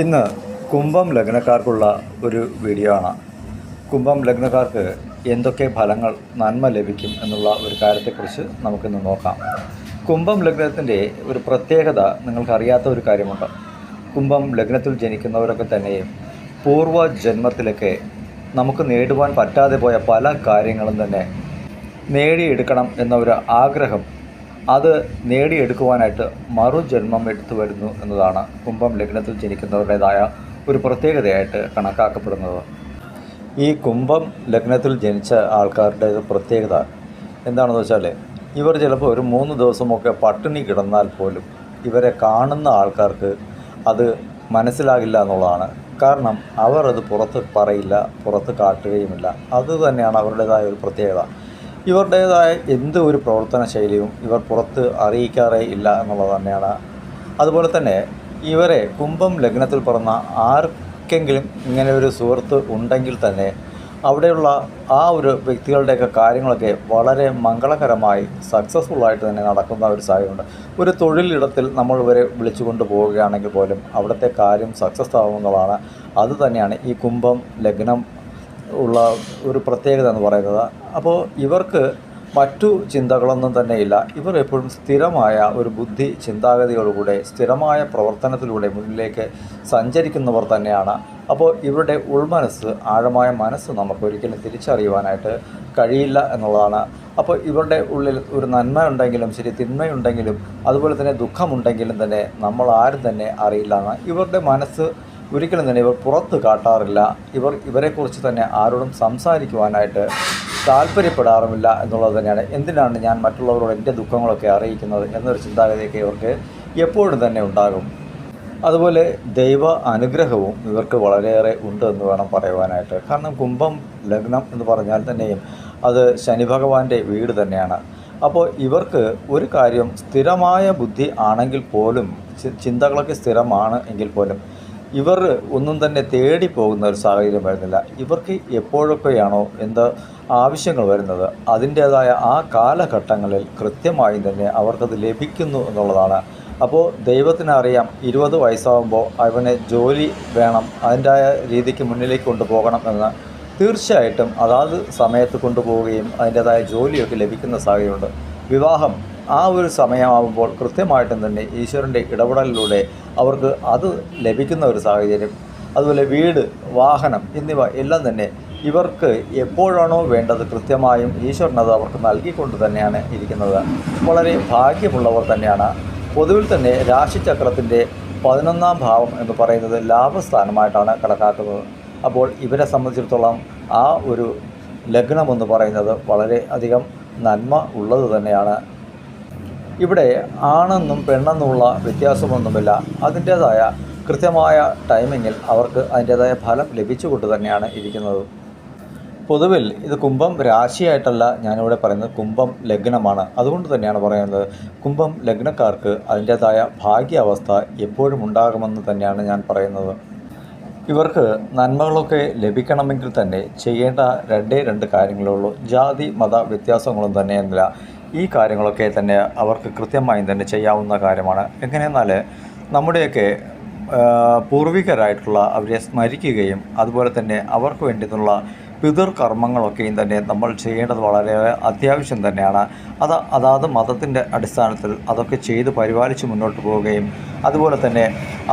ഇന്ന് കുംഭം ലഗ്നക്കാർക്കുള്ള ഒരു വീഡിയോ ആണ്. കുംഭം ലഗ്നക്കാർക്ക് എന്തൊക്കെ ഫലങ്ങൾ നന്മ ലഭിക്കും എന്നുള്ള ഒരു കാര്യത്തെക്കുറിച്ച് നമുക്കിന്ന് നോക്കാം. കുംഭം ലഗ്നത്തിന്റെ ഒരു പ്രത്യേകത നിങ്ങൾക്കറിയാത്ത ഒരു കാര്യമുണ്ട്. കുംഭം ലഗ്നത്തിൽ ജനിക്കുന്നവരൊക്കെ തന്നെയും പൂർവ ജന്മത്തിലൊക്കെ നമുക്ക് നേടുവാൻ പറ്റാതെ പോയ പല കാര്യങ്ങളും തന്നെ നേടിയെടുക്കണം എന്ന ഒരു ആഗ്രഹം അത് നേടിയെടുക്കുവാനായിട്ട് മറുജന്മം എടുത്തു വരുന്നു എന്നതാണ് കുംഭം ലഗ്നത്തിൽ ജനിക്കുന്നവരുടേതായ ഒരു പ്രത്യേകതയായിട്ട് കണക്കാക്കപ്പെടുന്നത്. ഈ കുംഭം ലഗ്നത്തിൽ ജനിച്ച ആൾക്കാരുടെ പ്രത്യേകത എന്താണെന്ന് വെച്ചാൽ ഇവർ ചിലപ്പോൾ ഒരു മൂന്ന് ദിവസമൊക്കെ പട്ടിണി കിടന്നാൽ പോലും ഇവരെ കാണുന്ന ആൾക്കാർക്ക് അത് മനസ്സിലാകില്ല എന്നുള്ളതാണ്. കാരണം അവർ അത് പുറത്ത് പറയില്ല പുറത്ത് കാട്ടുകയുമില്ല. അത് തന്നെയാണ് അവരുടേതായ ഒരു പ്രത്യേകത. ഇവരുടേതായ എന്ത് ഒരു പ്രവർത്തന ശൈലിയും ഇവർ പുറത്ത് അറിയിക്കാറേ ഇല്ല എന്നുള്ളത് തന്നെയാണ്. അതുപോലെ തന്നെ ഇവരെ കുംഭം ലഗ്നത്തിൽ പറഞ്ഞ ആർക്കെങ്കിലും ഇങ്ങനെ ഒരു സുഹൃത്ത് ഉണ്ടെങ്കിൽ തന്നെ അവിടെയുള്ള ആ ഒരു വ്യക്തികളുടെയൊക്കെ കാര്യങ്ങളൊക്കെ വളരെ മംഗളകരമായി സക്സസ്ഫുള്ളായിട്ട് തന്നെ നടക്കുന്ന ഒരു സാഹചര്യമുണ്ട്. ഒരു തൊഴിലിടത്തിൽ നമ്മൾ ഇവരെ വിളിച്ചു കൊണ്ട് പോവുകയാണെങ്കിൽ പോലും അവിടുത്തെ കാര്യം സക്സസ് ആവുന്നതാണ് അതുതന്നെയാണ് ഈ കുംഭം ലഗ്നം ഉള്ള ഒരു പ്രത്യേകത എന്ന് പറയുന്നത്. അപ്പോൾ ഇവർക്ക് മറ്റു ചിന്തകളൊന്നും തന്നെ ഇല്ല. ഇവർ എപ്പോഴും സ്ഥിരമായ ഒരു ബുദ്ധി ചിന്താഗതിയോടുകൂടെ സ്ഥിരമായ പ്രവർത്തനത്തിലൂടെ മുന്നിലേക്ക് സഞ്ചരിക്കുന്നവർ തന്നെയാണ്. അപ്പോൾ ഇവരുടെ ഉൾമനസ്സ് ആഴമായ മനസ്സ് നമുക്ക് ഒരിക്കലും തിരിച്ചറിയുവാനായിട്ട് കഴിയില്ല എന്നുള്ളതാണ്. അപ്പോൾ ഇവരുടെ ഉള്ളിൽ ഒരു നന്മ ഉണ്ടെങ്കിലും ശരി തിന്മയുണ്ടെങ്കിലും അതുപോലെ തന്നെ ദുഃഖമുണ്ടെങ്കിലും തന്നെ നമ്മൾ ആരും തന്നെ അറിയില്ല ഇവരുടെ മനസ്സ് ഒരിക്കലും തന്നെ ഇവർ പുറത്ത് കാട്ടാറില്ല. ഇവർ ഇവരെക്കുറിച്ച് തന്നെ ആരോടും സംസാരിക്കുവാനായിട്ട് താല്പര്യപ്പെടാറുമില്ല എന്നുള്ളത് തന്നെയാണ്. എന്തിനാണ് ഞാൻ മറ്റുള്ളവരോട് എന്റെ ദുഃഖങ്ങളൊക്കെ അറിയിക്കുന്നത് എന്നൊരു ചിന്താഗതിയൊക്കെ ഇവർക്ക് എപ്പോഴും തന്നെ ഉണ്ടാകും. അതുപോലെ ദൈവ അനുഗ്രഹവും ഇവർക്ക് വളരെയേറെ ഉണ്ട് എന്ന് വേണം പറയുവാനായിട്ട്. കാരണം കുംഭം ലഗ്നം എന്ന് പറഞ്ഞാൽ തന്നെയും അത് ശനി ഭഗവാന്റെ വീട് തന്നെയാണ്. അപ്പോൾ ഇവർക്ക് ഒരു കാര്യം സ്ഥിരമായ ബുദ്ധി ആണെങ്കിൽ പോലും ചിന്തകളൊക്കെ സ്ഥിരമാണ് എങ്കിൽ പോലും ഇവർ ഒന്നും തന്നെ തേടി പോകുന്ന ഒരു സാഹചര്യം വരുന്നില്ല. ഇവർക്ക് എപ്പോഴൊക്കെയാണോ എന്ത് ആവശ്യങ്ങൾ വരുന്നത് അതിന്റേതായ ആ കാലഘട്ടങ്ങളിൽ കൃത്യമായും തന്നെ അവർക്കത് ലഭിക്കുന്നു എന്നുള്ളതാണ്. അപ്പോൾ ദൈവത്തിനറിയാം ഇരുപത് വയസ്സാകുമ്പോൾ അവനെ ജോലി വേണം അതിന്റെ രീതിക്ക് മുന്നിലേക്ക് കൊണ്ടുപോകണം എന്ന് തീർച്ചയായിട്ടും അതാത് സമയത്ത് കൊണ്ടുപോവുകയും അതിന്റേതായ ജോലിയൊക്കെ ലഭിക്കുന്ന സാഹചര്യമുണ്ട്. വിവാഹം ആ ഒരു സമയമാകുമ്പോൾ കൃത്യമായിട്ടും തന്നെ ഈശ്വരന്റെ ഇടപെടലിലൂടെ അവർക്ക് അത് ലഭിക്കുന്ന ഒരു സാഹചര്യം. അതുപോലെ വീട് വാഹനം എന്നിവ എല്ലാം തന്നെ ഇവർക്ക് എപ്പോഴാണോ വേണ്ടത് കൃത്യമായും ഈശ്വരനത് അവർക്ക് നൽകിക്കൊണ്ട് തന്നെയാണ് ഇരിക്കുന്നത്. വളരെ ഭാഗ്യമുള്ളവർ തന്നെയാണ്. പൊതുവിൽ തന്നെ രാശിചക്രത്തിന്റെ പതിനൊന്നാം ഭാവം എന്ന് പറയുന്നത് ലാഭസ്ഥാനമായിട്ടാണ് കണക്കാക്കുന്നത്. അപ്പോൾ ഇവരെ സംബന്ധിച്ചിടത്തോളം ആ ഒരു ലഗ്നമെന്ന് പറയുന്നത് വളരെ അധികം നന്മ ഉള്ളത് തന്നെയാണ്. ഇവിടെ ആണെന്നും പെണ്ണെന്നുമുള്ള വ്യത്യാസമൊന്നുമില്ല. അതിന്റേതായ കൃത്യമായ ടൈമിങ്ങിൽ അവർക്ക് അതിന്റേതായ ഫലം ലഭിച്ചുകൊണ്ട് തന്നെയാണ് ഇരിക്കുന്നത്. പൊതുവിൽ ഇത് കുംഭം രാശിയായിട്ടല്ല ഞാനിവിടെ പറയുന്നത്. കുംഭം ലഗ്നമാണ്. അതുകൊണ്ട് തന്നെയാണ് പറയുന്നത്. കുംഭം ലഗ്നക്കാർക്ക് അതിന്റേതായ ഭാഗ്യാവസ്ഥ എപ്പോഴും ഉണ്ടാകുമെന്ന് തന്നെയാണ് ഞാൻ പറയുന്നത്. ഇവർക്ക് നന്മകളൊക്കെ ലഭിക്കണമെങ്കിൽ തന്നെ ചെയ്യേണ്ട രണ്ടേ രണ്ട് കാര്യങ്ങളുള്ളൂ ജാതി മത വ്യത്യാസങ്ങളൊന്നും തന്നെയെന്നില്ല ഈ കാര്യങ്ങളൊക്കെ തന്നെ അവർക്ക് കൃത്യമായും തന്നെ ചെയ്യാവുന്ന കാര്യമാണ്. എങ്ങനെയെന്നാൽ നമ്മുടെയൊക്കെ പൂർവികരായിട്ടുള്ള അവരെ സ്മരിക്കുകയും അതുപോലെ തന്നെ അവർക്ക് വേണ്ടിയിട്ടുള്ള പിതൃകർമ്മങ്ങളൊക്കെയും തന്നെ നമ്മൾ ചെയ്യേണ്ടത് വളരെ അത്യാവശ്യം തന്നെയാണ്. അത് അതാത് മതത്തിന്റെ അടിസ്ഥാനത്തിൽ അതൊക്കെ ചെയ്ത് പരിപാലിച്ച് മുന്നോട്ട് പോവുകയും അതുപോലെ തന്നെ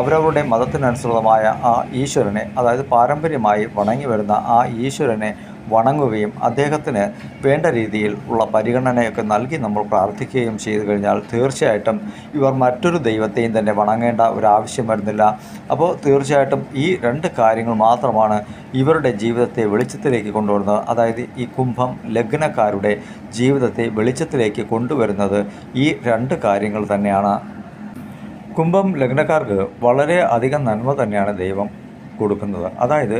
അവരവരുടെ മതത്തിനനുസൃതമായ ആ ഈശ്വരനെ അതായത് പാരമ്പര്യമായി വണങ്ങി വരുന്ന ആ ഈശ്വരനെ വണങ്ങുകയും അദ്ദേഹത്തിന് വേണ്ട രീതിയിൽ ഉള്ള പരിഗണനയൊക്കെ നൽകി നമ്മൾ പ്രാർത്ഥിക്കുകയും ചെയ്തു കഴിഞ്ഞാൽ തീർച്ചയായിട്ടും ഇവർ മറ്റൊരു ദൈവത്തെയും തന്നെ വണങ്ങേണ്ട ഒരു ആവശ്യം വരുന്നില്ല. അപ്പോൾ തീർച്ചയായിട്ടും ഈ രണ്ട് കാര്യങ്ങൾ മാത്രമാണ് ഇവരുടെ ജീവിതത്തെ വെളിച്ചത്തിലേക്ക് കൊണ്ടുവരുന്നത്. അതായത് ഈ കുംഭം ലഗ്നക്കാരുടെ ജീവിതത്തെ വെളിച്ചത്തിലേക്ക് കൊണ്ടുവരുന്നത് ഈ രണ്ട് കാര്യങ്ങൾ തന്നെയാണ്. കുംഭം ലഗ്നക്കാർക്ക് വളരെ അധികം നന്മ തന്നെയാണ് ദൈവം. കൊടുക്കുന്നത്. അതായത്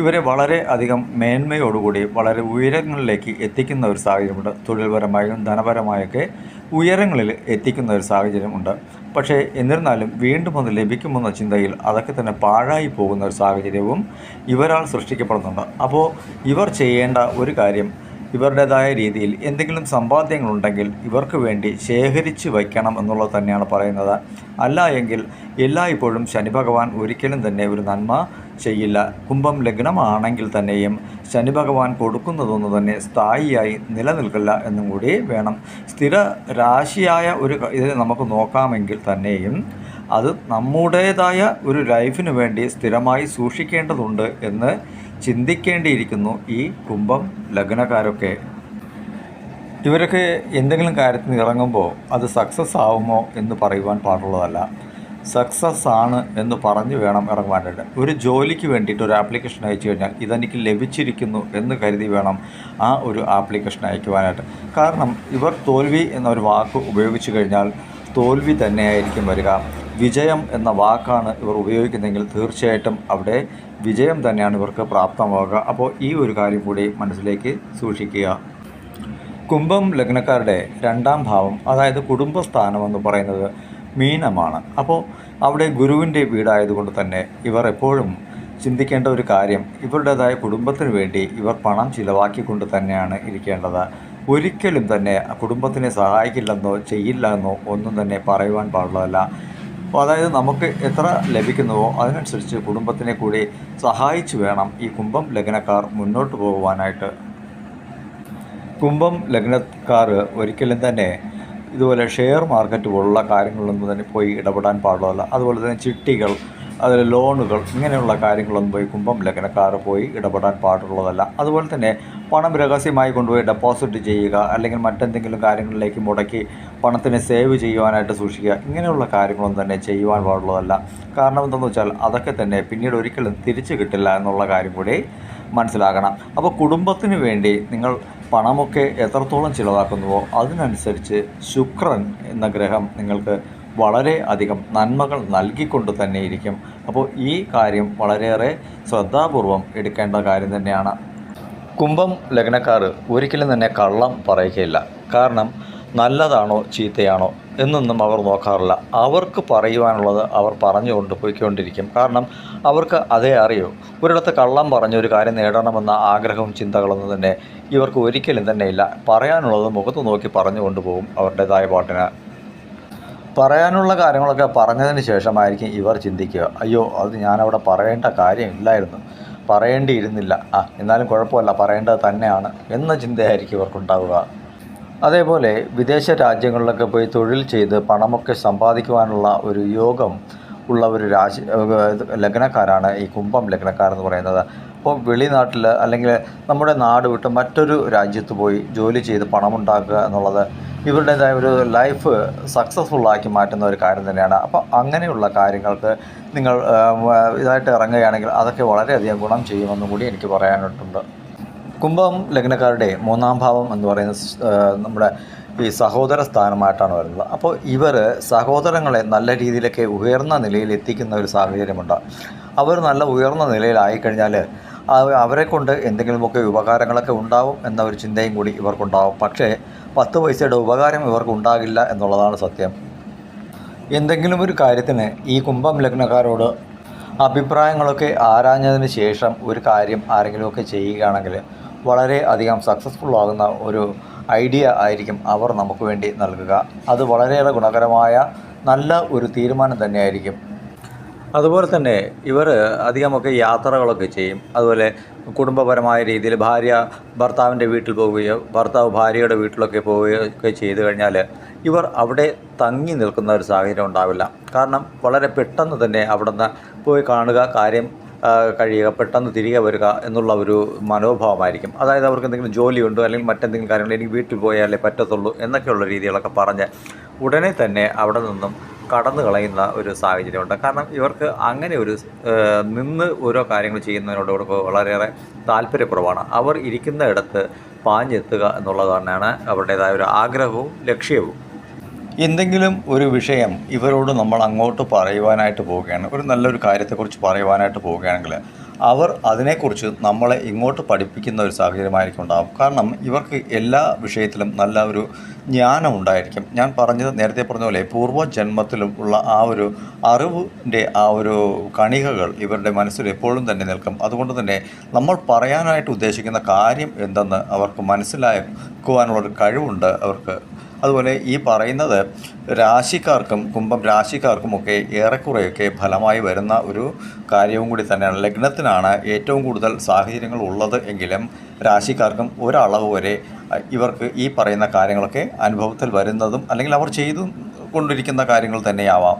ഇവരെ വളരെ അധികം മേന്മയോടുകൂടി വളരെ ഉയരങ്ങളിലേക്ക് എത്തിക്കുന്ന ഒരു സാഹചര്യമുണ്ട്. തൊഴിൽപരമായും ധനപരമായൊക്കെ ഉയരങ്ങളിൽ എത്തിക്കുന്ന ഒരു സാഹചര്യമുണ്ട് പക്ഷേ എന്നിരുന്നാലും വീണ്ടും അത് ലഭിക്കുമെന്ന ചിന്തയിൽ അതൊക്കെ തന്നെ പാഴായി പോകുന്ന ഒരു സാഹചര്യവും ഇവരാൾ സൃഷ്ടിക്കപ്പെടുന്നുണ്ട്. അപ്പോൾ ഇവർ ചെയ്യേണ്ട ഒരു കാര്യം ഇവരുടേതായ രീതിയിൽ എന്തെങ്കിലും സമ്പാദ്യങ്ങളുണ്ടെങ്കിൽ ഇവർക്ക് വേണ്ടി ശേഖരിച്ച് വയ്ക്കണം എന്നുള്ളത് തന്നെയാണ് പറയുന്നത്. അല്ല എങ്കിൽ എല്ലായ്പ്പോഴും ശനി ഭഗവാൻ ഒരിക്കലും തന്നെ ഒരു നന്മ ചെയ്യില്ല. കുംഭം ലഗ്നമാണെങ്കിൽ തന്നെയും ശനി ഭഗവാൻ കൊടുക്കുന്നതൊന്നും തന്നെ സ്ഥായിയായി നിലനിൽക്കില്ല എന്നും കൂടി വേണം. സ്ഥിര രാശിയായ ഒരു ഇതിനെ ഇത് നമുക്ക് നോക്കാമെങ്കിൽ തന്നെയും അത് നമ്മുടേതായ ഒരു ലൈഫിന് വേണ്ടി സ്ഥിരമായി സൂക്ഷിക്കേണ്ടതുണ്ട് എന്ന് ചിന്തിക്കേണ്ടിയിരിക്കുന്നു ഈ കുംഭം ലഗ്നക്കാരൊക്കെ. ഇവരൊക്കെ എന്തെങ്കിലും കാര്യത്തിന് ഇറങ്ങുമ്പോൾ അത് സക്സസ് ആവുമോ എന്ന് പറയുവാൻ പാടുള്ളതല്ല. സക്സസ് ആണ് എന്ന് പറഞ്ഞു വേണം ഇറങ്ങുവാനായിട്ട്. ഒരു ജോലിക്ക് വേണ്ടിയിട്ട് ഒരു ആപ്ലിക്കേഷൻ അയച്ചു കഴിഞ്ഞാൽ ഇതെനിക്ക് ലഭിച്ചിരിക്കുന്നു എന്ന് കരുതി വേണം ആ ഒരു ആപ്ലിക്കേഷൻ അയക്കുവാനായിട്ട്. കാരണം ഇവർ തോൽവി എന്നൊരു വാക്ക് ഉപയോഗിച്ചു കഴിഞ്ഞാൽ തോൽവി തന്നെയായിരിക്കും വരിക. വിജയം എന്ന വാക്കാണ് ഇവർ ഉപയോഗിക്കുന്നതെങ്കിൽ തീർച്ചയായിട്ടും അവിടെ വിജയം തന്നെയാണ് ഇവർക്ക് പ്രാപ്തമാവുക. അപ്പോൾ ഈ ഒരു കാര്യം കൂടി മനസ്സിലേക്ക് സൂക്ഷിക്കുക. കുംഭം ലഗ്നക്കാരുടെ രണ്ടാം ഭാവം അതായത് കുടുംബസ്ഥാനം എന്ന് പറയുന്നത് മീനമാണ്. അപ്പോൾ അവിടെ ഗുരുവിന്റെ വീടായതുകൊണ്ട് തന്നെ ഇവർ എപ്പോഴും ചിന്തിക്കേണ്ട ഒരു കാര്യം ഇവരുടേതായ കുടുംബത്തിന് വേണ്ടി ഇവർ പണം ചിലവാക്കിക്കൊണ്ട് തന്നെയാണ് ഇരിക്കേണ്ടത്. ഒരിക്കലും തന്നെ കുടുംബത്തിനെ സഹായിക്കില്ലെന്നോ ചെയ്യില്ല എന്നോ ഒന്നും തന്നെ പറയുവാൻ പാടുള്ളതല്ല. അപ്പോൾ അതായത് നമുക്ക് എത്ര ലഭിക്കുന്നുവോ അതിനനുസരിച്ച് കുടുംബത്തിനെ കൂടി സഹായിച്ചു വേണം ഈ കുംഭം ലഗ്നക്കാർ മുന്നോട്ട് പോകുവാനായിട്ട് കുംഭം ലഗ്നക്കാർ ഒരിക്കലും തന്നെ ഇതുപോലെ ഷെയർ മാർക്കറ്റ് പോലുള്ള കാര്യങ്ങളിലൊന്നും തന്നെ പോയി ഇടപെടാൻ പാടുള്ളതല്ല. അതുപോലെ തന്നെ ചിട്ടികൾ അതിൽ ലോണുകൾ ഇങ്ങനെയുള്ള കാര്യങ്ങളൊന്നും പോയി കുംഭം ലഗ്നക്കാർ പോയി ഇടപെടാൻ പാടുള്ളതല്ല. അതുപോലെ തന്നെ പണം രഹസ്യമായി കൊണ്ടുപോയി ഡെപ്പോസിറ്റ് ചെയ്യുക അല്ലെങ്കിൽ മറ്റെന്തെങ്കിലും കാര്യങ്ങളിലേക്ക് മുടക്കി പണത്തിനെ സേവ് ചെയ്യുവാനായിട്ട് സൂക്ഷിക്കുക ഇങ്ങനെയുള്ള കാര്യങ്ങളൊന്നും തന്നെ ചെയ്യുവാൻ പാടുള്ളതല്ല. കാരണം എന്തെന്ന് വെച്ചാൽ അതൊക്കെ തന്നെ പിന്നീട് ഒരിക്കലും തിരിച്ചു കിട്ടില്ല എന്നുള്ള കാര്യം കൂടി മനസ്സിലാക്കണം അപ്പോൾ കുടുംബത്തിന് വേണ്ടി നിങ്ങൾ പണമൊക്കെ എത്രത്തോളം ചിലവാക്കുന്നുവോ അതിനനുസരിച്ച് ശുക്രൻ എന്ന ഗ്രഹം നിങ്ങൾക്ക് വളരെ അധികം നന്മകൾ നൽകിക്കൊണ്ട് തന്നെ ഇരിക്കും അപ്പോൾ ഈ കാര്യം വളരെയേറെ ശ്രദ്ധാപൂർവം എടുക്കേണ്ട കാര്യം തന്നെയാണ്. കുംഭം ലഗ്നക്കാർ ഒരിക്കലും തന്നെ കള്ളം പറയുകയില്ല കാരണം നല്ലതാണോ ചീത്തയാണോ എന്നൊന്നും അവർ നോക്കാറില്ല. അവർക്ക് പറയുവാനുള്ളത് അവർ പറഞ്ഞുകൊണ്ട് പോയിക്കൊണ്ടിരിക്കും. കാരണം അവർക്ക് അതേ അറിയൂ. ഒരിടത്ത് കള്ളം പറഞ്ഞ് ഒരു കാര്യം നേടണമെന്ന ആഗ്രഹവും ചിന്തകളൊന്നും തന്നെ ഇവർക്ക് ഒരിക്കലും തന്നെ ഇല്ല. പറയാനുള്ളത് മുഖത്ത് നോക്കി പറഞ്ഞുകൊണ്ട് കൊണ്ടുപോകും അവരുടേതായ പാട്ടിന്. പറയാനുള്ള കാര്യങ്ങളൊക്കെ പറഞ്ഞതിന് ശേഷമായിരിക്കും ഇവർ ചിന്തിക്കുക. അയ്യോ അത് ഞാനവിടെ പറയേണ്ട കാര്യമില്ലായിരുന്നു. പറയേണ്ടിയിരുന്നില്ല. ആ എന്നാലും കുഴപ്പമില്ല. പറയേണ്ടത് തന്നെയാണ് എന്ന ചിന്തയായിരിക്കും ഇവർക്കുണ്ടാവുക. അതേപോലെ വിദേശ രാജ്യങ്ങളിലൊക്കെ പോയി തൊഴിൽ ചെയ്ത് പണമൊക്കെ സമ്പാദിക്കുവാനുള്ള ഒരു യോഗം ഉള്ള ഒരു രാശി ലഗ്നക്കാരാണ് ഈ കുംഭം ലഗ്നക്കാരെന്ന് പറയുന്നത്. അപ്പോൾ വെളിനാട്ടിൽ അല്ലെങ്കിൽ നമ്മുടെ നാട് വിട്ട് മറ്റൊരു രാജ്യത്ത് പോയി ജോലി ചെയ്ത് പണമുണ്ടാക്കുക എന്നുള്ളത് ഇവരുടേതായ ഒരു ലൈഫ് സക്സസ്ഫുള്ളാക്കി മാറ്റുന്ന ഒരു കാര്യം തന്നെയാണ്. അപ്പോൾ അങ്ങനെയുള്ള കാര്യങ്ങൾക്ക് നിങ്ങൾ ഇതായിട്ട് ഇറങ്ങുകയാണെങ്കിൽ അതൊക്കെ വളരെയധികം ഗുണം ചെയ്യുമെന്നും കൂടി എനിക്ക് പറയാനായിട്ടുണ്ട് കുംഭം ലഗ്നക്കാരുടെ മൂന്നാം ഭാവം എന്ന് പറയുന്ന നമ്മുടെ ഈ സഹോദര സ്ഥാനമായിട്ടാണ് വരുന്നത്. അപ്പോൾ ഇവർ സഹോദരങ്ങളെ നല്ല രീതിയിലൊക്കെ ഉയർന്ന നിലയിൽ എത്തിക്കുന്ന ഒരു സാഹചര്യമുണ്ട്. അവർ നല്ല ഉയർന്ന നിലയിലായിക്കഴിഞ്ഞാൽ അവരെ കൊണ്ട് എന്തെങ്കിലുമൊക്കെ ഉപകാരങ്ങളൊക്കെ ഉണ്ടാവും എന്ന ഒരു ചിന്തയും കൂടി ഇവർക്കുണ്ടാവും. പക്ഷേ പത്ത് പൈസയുടെ ഉപകാരം ഇവർക്ക് ഉണ്ടാകില്ല എന്നുള്ളതാണ് സത്യം. എന്തെങ്കിലും ഒരു കാര്യത്തിന് ഈ കുംഭം ലഗ്നക്കാരോട് അഭിപ്രായങ്ങളൊക്കെ ആരാഞ്ഞതിന് ശേഷം ഒരു കാര്യം ആരെങ്കിലുമൊക്കെ ചെയ്യുകയാണെങ്കിൽ വളരെ അധികം സക്സസ്ഫുൾ ആകുന്ന ഒരു ഐഡിയ ആയിരിക്കും അവർ നമുക്ക് വേണ്ടി നൽകുക. അത് വളരെയേറെ ഗുണകരമായ നല്ല ഒരു തീരുമാനം തന്നെയായിരിക്കും. അതുപോലെ തന്നെ ഇവർ അധികമൊക്കെ യാത്രകളൊക്കെ ചെയ്യും. അതുപോലെ കുടുംബപരമായ രീതിയിൽ ഭാര്യ ഭർത്താവിന്റെ വീട്ടിൽ പോവുകയോ ഭർത്താവ് ഭാര്യയുടെ വീട്ടിലൊക്കെ പോവുകയോ ഒക്കെ ചെയ്തു കഴിഞ്ഞാൽ ഇവർ അവിടെ തങ്ങി നിൽക്കുന്ന ഒരു സാഹചര്യം ഉണ്ടാവില്ല. കാരണം വളരെ പെട്ടെന്ന് തന്നെ അവിടെ നിന്ന് പോയി കാണുക കാര്യം കഴിയുക പെട്ടെന്ന് തിരികെ വരിക എന്നുള്ള ഒരു മനോഭാവമായിരിക്കും. അതായത് അവർക്ക് എന്തെങ്കിലും ജോലിയുണ്ടോ അല്ലെങ്കിൽ മറ്റെന്തെങ്കിലും കാര്യങ്ങൾ എനിക്ക് വീട്ടിൽ പോയാലേ പറ്റത്തുള്ളൂ എന്നൊക്കെയുള്ള രീതികളൊക്കെ പറഞ്ഞ് ഉടനെ തന്നെ അവിടെ നിന്നും കടന്നു കളയുന്ന ഒരു സാഹചര്യമുണ്ട്. കാരണം ഇവർക്ക് അങ്ങനെ ഒരു നിന്ന് ഓരോ കാര്യങ്ങൾ ചെയ്യുന്നതിനോട് വളരെയേറെ താല്പര്യക്കുറവാണ്. അവർ ഇരിക്കുന്ന ഇടത്ത് പാഞ്ഞെത്തുക എന്നുള്ളത് തന്നെയാണ് അവരുടേതായ ഒരു ആഗ്രഹവും ലക്ഷ്യവും. എന്തെങ്കിലും ഒരു വിഷയം ഇവരോട് നമ്മൾ അങ്ങോട്ട് പറയുവാനായിട്ട് പോവുകയാണ്. ഒരു നല്ലൊരു കാര്യത്തെക്കുറിച്ച് പറയുവാനായിട്ട് പോവുകയാണെങ്കിൽ അവർ അതിനെക്കുറിച്ച് നമ്മളെ ഇങ്ങോട്ട് പഠിപ്പിക്കുന്ന ഒരു സാഹചര്യമായിരിക്കും ഉണ്ടാകും കാരണം ഇവർക്ക് എല്ലാ വിഷയത്തിലും നല്ല ഒരു ജ്ഞാനം ഉണ്ടായിരിക്കും. ഞാൻ പറഞ്ഞത് നേരത്തെ പറഞ്ഞ പോലെ പൂർവജന്മത്തിലും ഉള്ള ആ ഒരു അറിവിന്റെ ആ ഒരു കണികകൾ ഇവരുടെ മനസ്സിൽ എപ്പോഴും തന്നെ നിൽക്കും. അതുകൊണ്ട് തന്നെ നമ്മൾ പറയാനായിട്ട് ഉദ്ദേശിക്കുന്ന കാര്യം എന്തെന്ന് അവർക്ക് മനസ്സിലാക്കുവാനുള്ളൊരു കഴിവുണ്ട് അവർക്ക്. അതുപോലെ ഈ പറയുന്നത് രാശിക്കാർക്കും കുംഭം രാശിക്കാർക്കുമൊക്കെ ഏറെക്കുറെയൊക്കെ ഫലമായി വരുന്ന ഒരു കാര്യവും കൂടി തന്നെയാണ്. ലഗ്നത്തിനാണ് ഏറ്റവും കൂടുതൽ സാഹചര്യങ്ങൾ ഉള്ളത് എങ്കിലും രാശിക്കാർക്കും ഒരളവ് വരെ ഇവർക്ക് ഈ പറയുന്ന കാര്യങ്ങളൊക്കെ അനുഭവത്തിൽ വരുന്നതും അല്ലെങ്കിൽ അവർ ചെയ്തു കൊണ്ടിരിക്കുന്ന കാര്യങ്ങൾ തന്നെയാവാം.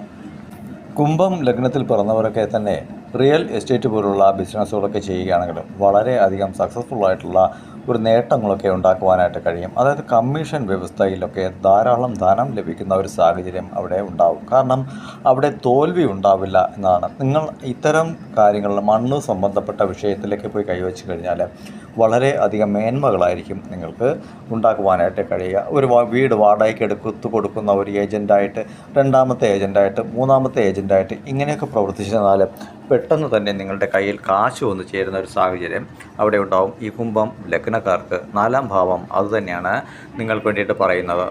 കുംഭം ലഗ്നത്തിൽ പിറന്നവരൊക്കെ തന്നെ റിയൽ എസ്റ്റേറ്റ് പോലുള്ള ബിസിനസ്സുകളൊക്കെ ചെയ്യുകയാണെങ്കിലും വളരെ അധികം സക്സസ്ഫുൾ ആയിട്ടുള്ള ഒരു നേട്ടങ്ങളൊക്കെ ഉണ്ടാക്കുവാനായിട്ട് കഴിയും. അതായത് കമ്മീഷൻ വ്യവസ്ഥയിലൊക്കെ ധാരാളം ധനം ലഭിക്കുന്ന ഒരു സാഹചര്യം അവിടെ ഉണ്ടാവും. കാരണം അവിടെ തോൽവി ഉണ്ടാവില്ല എന്നാണ്. നിങ്ങൾ ഇത്തരം കാര്യങ്ങളിൽ മണ്ണ് സംബന്ധപ്പെട്ട വിഷയത്തിലേക്ക് പോയി കൈവച്ച് കഴിഞ്ഞാൽ വളരെ അധികം മേന്മകളായിരിക്കും നിങ്ങൾക്ക് ഉണ്ടാക്കുവാനായിട്ട് കഴിയുക. ഒരു വീട് വാടകയ്ക്ക് എടുത്തു കൊടുക്കുന്ന ഒരു ഏജന്റായിട്ട് രണ്ടാമത്തെ ഏജന്റായിട്ട് മൂന്നാമത്തെ ഏജന്റായിട്ട് ഇങ്ങനെയൊക്കെ പ്രവർത്തിച്ചെന്നാൽ പെട്ടെന്ന് തന്നെ നിങ്ങളുടെ കയ്യിൽ കാശ് വന്നു ചേരുന്ന ഒരു സാഹചര്യം അവിടെ ഉണ്ടാവും. ഈ കുംഭം ലഗ്നക്കാർക്ക് നാലാം ഭാവം അതുതന്നെയാണ് നിങ്ങൾക്ക് വേണ്ടിയിട്ട് പറയുന്നത്.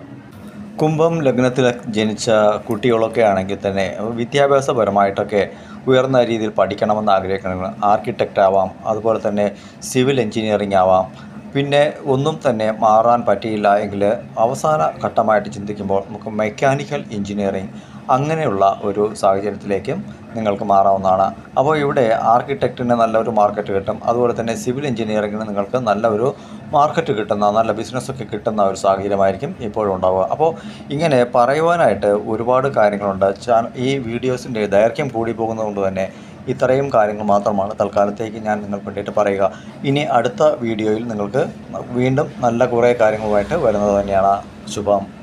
കുംഭം ലഗ്നത്തിൽ ജനിച്ച കുട്ടികളൊക്കെ ആണെങ്കിൽ തന്നെ വിദ്യാഭ്യാസപരമായിട്ടൊക്കെ ഉയർന്ന രീതിയിൽ പഠിക്കണമെന്ന് ആഗ്രഹിക്കണമെങ്കിൽ ആർക്കിടെക്റ്റ് ആവാം അതുപോലെ തന്നെ സിവിൽ എഞ്ചിനീയറിംഗ് ആവാം. പിന്നെ ഒന്നും തന്നെ മാറാൻ പറ്റിയില്ല എങ്കിൽ അവസാന ഘട്ടമായിട്ട് ചിന്തിക്കുമ്പോൾ നമുക്ക് മെക്കാനിക്കൽ എഞ്ചിനീയറിംഗ് അങ്ങനെയുള്ള ഒരു സാഹചര്യത്തിലേക്കും നിങ്ങൾക്ക് മാറാവുന്നതാണ്. അപ്പോൾ ഇവിടെ ആർക്കിടെക്റ്റിന് നല്ലൊരു മാർക്കറ്റ് കിട്ടും. അതുപോലെ തന്നെ സിവിൽ എഞ്ചിനീയറിങ്ങിന് നിങ്ങൾക്ക് നല്ലൊരു മാർക്കറ്റ് കിട്ടുന്ന നല്ല ബിസിനസ്സൊക്കെ കിട്ടുന്ന ഒരു സാഹചര്യമായിരിക്കും ഇപ്പോഴും ഉണ്ടാവുക. അപ്പോൾ ഇങ്ങനെ പറയുവാനായിട്ട് ഒരുപാട് കാര്യങ്ങളുണ്ട്. ഈ വീഡിയോസിന്റെ ദൈർഘ്യം കൂടി പോകുന്നതുകൊണ്ട് തന്നെ ഇത്രയും കാര്യങ്ങൾ മാത്രമാണ് തൽക്കാലത്തേക്ക് ഞാൻ നിങ്ങൾക്ക് വേണ്ടിയിട്ട് പറയുക. ഇനി അടുത്ത വീഡിയോയിൽ നിങ്ങൾക്ക് വീണ്ടും നല്ല കുറേ കാര്യങ്ങളുമായിട്ട് വരുന്നത് തന്നെയാണ്. ശുഭം.